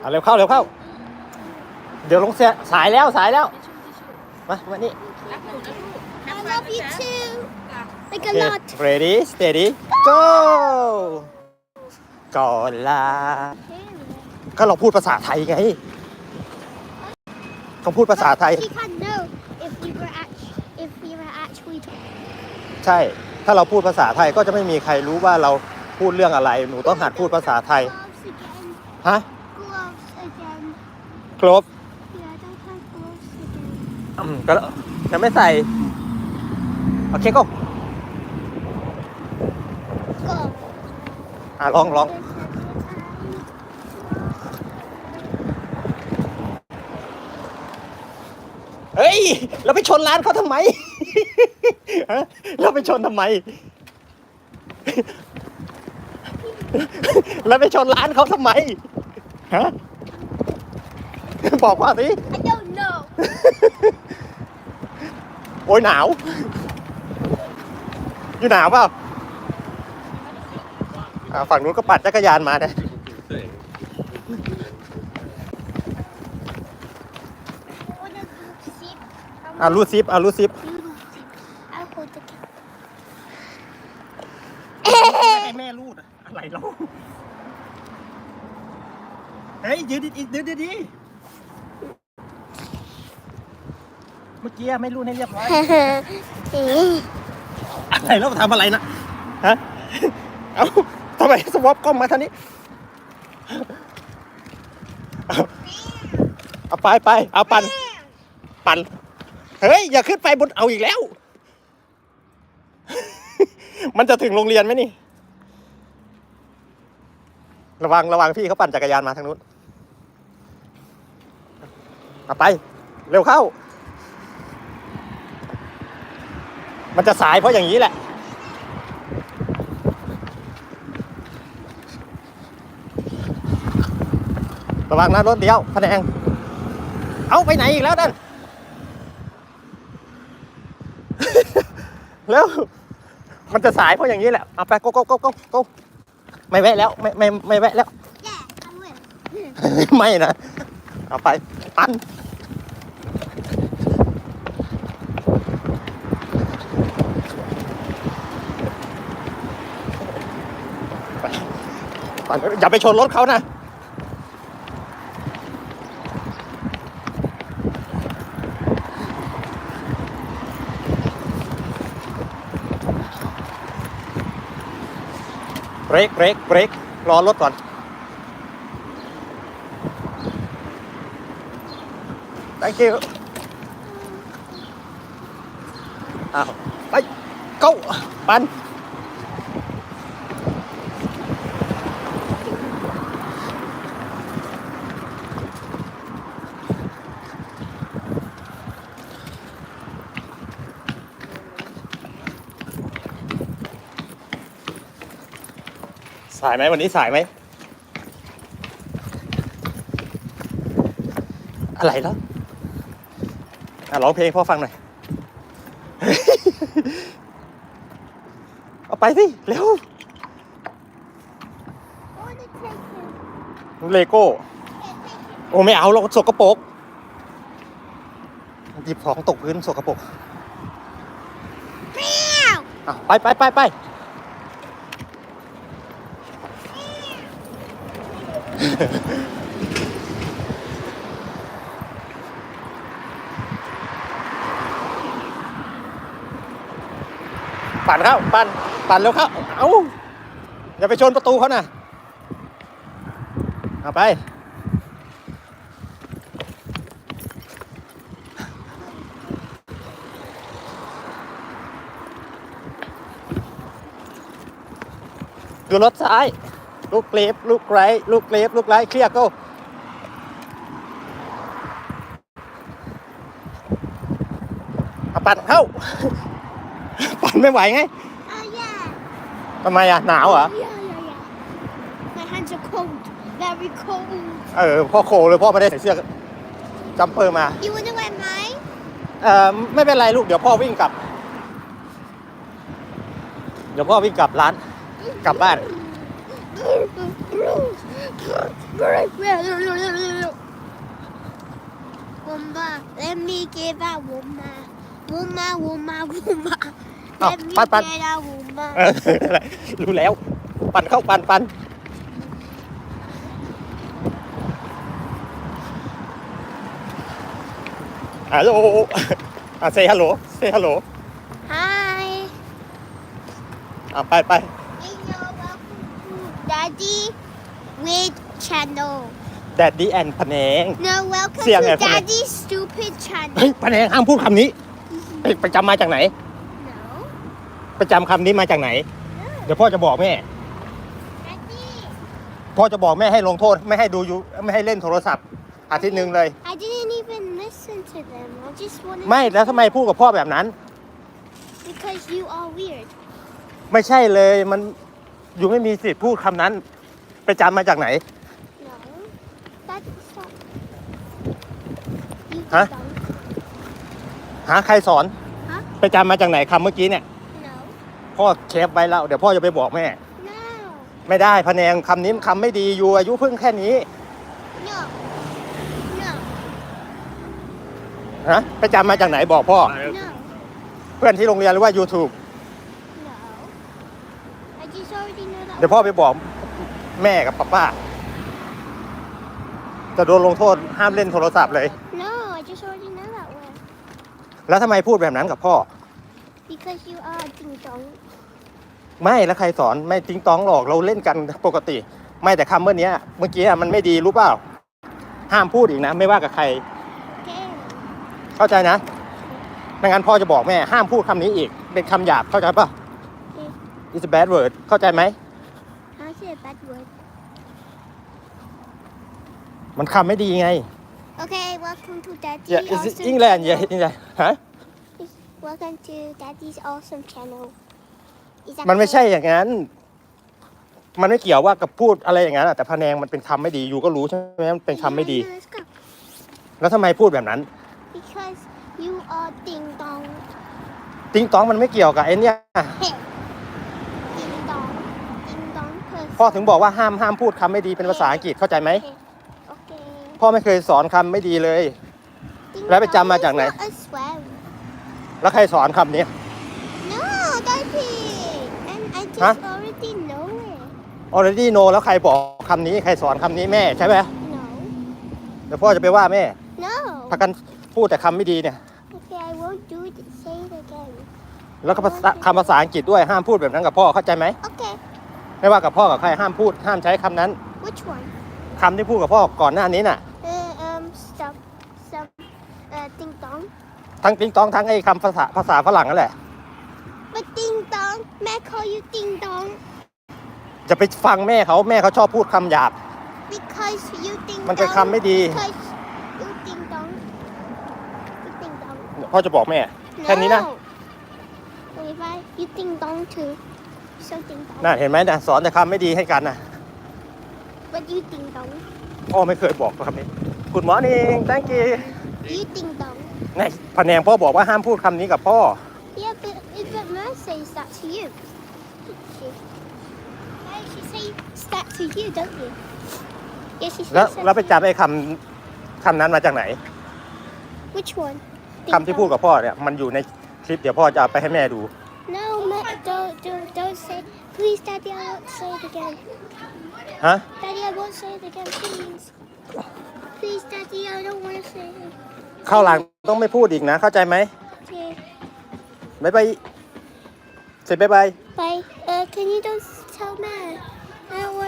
เอาเร็วเข้าเร็วเข้า เดี๋ยวลงเสียสายแล้วสายแล้ว มามานี่รักหนูนะลูก I love you too. Like a โอ lot. เค ready steady go ก่อนลา ก็เราพูดภาษาไทยไงเขาพูดภาษาไทย She can know if we were actually if we were actually talking. ใช่ ถ้าเราพูดภาษาไทยก็จะไม่มีใครรู้ว่าเราพูดเรื่องอะไร หนูต้องหัดพูดภาษาไทย Gloves again. ฮะ Gloves again. ครบ Yeah, I don't have gloves again. อืมก็จะไม่ใส่ โอเคก็ Go. อะลองลอง เฮ้ย เราไปชนร้านเขาทำไม ฮะเราไปชนทำไม เราไปชนร้านเขาทำไม ฮะ บอกว่าสิ I don't know. โอ้ยหนาว อยู่หนาวเปล่าอ่าฝั่งนู้นก็ปั่นจักรยานมาเนี่ย Wanna do zip? อ่ารูดซิปอ่ารูดซิป You do zip. I'll hold the camera. ให้แม่รูดอะอะไรเราเฮ้ยยืนดีๆยืนดีๆ เมื่อกี้ไม่รูดให้เรียบร้อย อะไรแล้วทำอะไรนะฮะเอาทำไมสวอปกล้องมาทางนี้เอาเอาไปไปเอาปันปันเฮ้ย อย่าขึ้นไปบนเอาอีกแล้ว มันจะถึงโรงเรียนไหมนี่ ระวังระวังพี่เขาปั่นจักรยานมาทางนู้นเอาไป เร็วเข้า มันจะสายเพราะอย่างนี้แหละ ระวังนะรถเดียวพะแนง เอาไปไหนอีกแล้วนั่นแล้วมันจะสายเพราะอย่างนี้แหละ เอาไป go go go go go ไม่แวะแล้วไม่ไม่ไม่แวะแล้ว Yeah, I will. ไม่นะ เอาไป ปันไปปัน อย่าไปชนรถเขานะเบรกเบรกเบรกรอรถก่อน thank you อ้าวไป go ปัน สายไหมวันนี้สายไหม อะไรแล้วอะร้องเพลงพ่อฟังหน่อย เอาไปสิ เร็ว I wanna take him. เลโก้ Yeah, take him. โอ้ไม่เอาเราสกปรกหยิบของตกพื้นสกปรก Meow. อะไปไปไปไป ปั่นเข้าปั่นปั่นเร็วเข้าเอาอย่าไปชนประตูเขานะเอาไป ดูรถซ้าย ลูกเกรฟลูกไรลูกเกรฟลูกไรเคลียร์ก็ปั่นเข้า ปั่นไม่ไหวไง Oh yeah. ทำไมอะหนาวเหรอ Yeah, yeah, yeah. My hands are cold. Very cold. เออพ่อโคเลยพ่อไม่ได้ใส่เสื้อจัมเปอร์มา You wanna wear mine? เออไม่เป็นไรลูกเดี๋ยวพ่อวิ่งกลับ เดี๋ยวพ่อวิ่งกลับร้านกลับบ้าน Womba, let me give out Womba. Womba, Womba, Womba. อ้าว Let me ปันปัน get out Womba. เอออะไรรู้แล้ว ปั่นเข้าปั่นปั่นฮัลโหลอะเซฮัลโหลเซฮัลโหล Hi. อะไปไป Hey, yo, welcome to Daddy with channel. แดดดี้แอนพะแนง No, welcome Siang to eh, Phanang. Daddy's stupid channel. เฮ้ยพะแนงห้ามพูดคำนี้เฮ้ยไปจำมาจากไหน No. ไปจำคำนี้มาจากไหน เดี๋ยวพ่อจะบอกแม่ Daddy. พ่อจะบอกแม่ให้ลงโทษ ไม่ให้ดูยูไม่ให้เล่นโทรศัพท์ อาทิตย์หนึ่งเลย I didn't even listen to them. I just wanted ไม่ แล้วทำไมพูดกับพ่อแบบนั้น because you are weird. ไม่ใช่เลยมันยูไม่มีสิทธิ์พูดคำนั้น ไปจำมาจากไหน No. That's not. You Hả? don't. หาใครสอน ฮะ ไปจำมาจากไหนคำเมื่อกี้เนี่ย No. พ่อเชฟไว้แล้วเดี๋ยวพ่อจะไปบอกแม่ No. ไม่ได้พะแนงคำนี้คำไม่ดีอยู่อายุเพิ่งแค่นี้ No. No. ฮะไปจำมาจากไหนบอกพ่อ No. เพื่อนที่โรงเรียนหรือว่า YouTube No. I just already know that. เดี๋ยวพ่อไปบอกแม่กับป้าป้าจะโดนลงโทษห้ามเล่นโทรศัพท์เลย No, I just already know that one. แล้วทำไมพูดแบบนั้นกับพ่อ Because you are a ding dong. ไม่แล้วใครสอนไม่ติ้งต้องหรอกเราเล่นกันปกติ ไม่แต่คำเมื่อนี้เมื่อกี้อะมันไม่ดีรู้เปล่า ห้ามพูดอีกนะ ไม่ว่ากับใคร Okay. เข้าใจนะไม่งั้นพ่อจะบอกแม่ห้ามพูดคำนี้อีก เป็นคำหยาบเข้าใจปะ it's a bad word เข้าใจไหม How's it a bad word? มันคำไม่ดีไง Okay, welcome to Daddy yeah it's Awesome England channel. yeah England ฮะ Welcome to Daddy's Awesome Channel. Is that มันไม่ cool? ใช่อย่างนั้น มันไม่เกี่ยวว่ากับพูดอะไรอย่างนั้นอะแต่พะแนงมันเป็นคำไม่ดีอยู่ก็รู้ใช่ไหมมันเป็นคำไม่ดี Yeah, let's go. แล้วทำไมพูดแบบนั้น Because you are ding dong. ติ้งต้องมันไม่เกี่ยวกับไอ้เนี่ย Hey. Ding dong. Ding dong person. พ่อถึงบอกว่าห้ามห้ามพูดคำไม่ดีเป็นภาษาอังกฤษเข้าใจไหม Okay. Okay. พ่อไม่เคยสอนคำไม่ดีเลย Ding แล้วไปจำ dong มา is จากไหน not a swear. แล้วใครสอนคำนี้ No, Daddy. And I just Hả? already know it. already know แล้วใครบอกคำนี้ ใครสอนคำนี้แม่ใช่ไหม No. เดี๋ยวพ่อจะไปว่าแม่ No. พากันพูดแต่คำไม่ดีเนี่ย Okay, I won't do it. Say it again. แล้วก็ภาษาคำภาษาอังกฤษด้วยห้ามพูดแบบนั้นกับพ่อเข้าใจไหม Okay. ไม่ว่ากับพ่อกับใครห้ามพูดห้ามใช้คำนั้น Which one? คำที่พูดกับพ่อก่อนหน้านี้น่ะ Uh, um, some, some, uh, ding dong. ทั้งติ้งต้องทั้งไอ้คำภาษาภาษาฝรั่งนั่นแหละ But ding dong, may I call you ding dong? จะไปฟังแม่เขาแม่เขาชอบพูดคำหยาบ Because you ding มันเป็น dong. คำไม่ดี Because you ding dong. You ding dong. พ่อจะบอกแม่ แค่นี้นะ No. Levi, you ding dong too. So ding dong. น่าเห็นไหมนะสอนแต่คำไม่ดีให้กันนะ But you ding dong. พ่อไม่เคยบอกคำนี้ Good morning thank you You ding dong. ไงพะแนงพ่อบอกว่าห้ามพูดคำนี้กับพ่อ Yeah, but but Mom says that to you. She, yeah, she says that to you, don't you? Yeah, she แล้ว says that แล้วไป to จำไอ้คำคำนั้นมาจากไหน you. Which one? คำที่พูดกับพ่อเนี่ยมันอยู่ในคลิปเดี๋ยวพ่อจะเอาไปให้แม่ดู No, Ma, don't, don't, don't say. Please, Daddy, I won't say it again. ฮะ Daddy, I won't say it again, please. Please, Daddy, I don't want to say it. เข้าวหลังต้องไม่พูดอีกนะ เข้าใจไหม Okay. บายบายเสร็จบายบาย Bye. Uh, can you don't tell Matt? I don't want.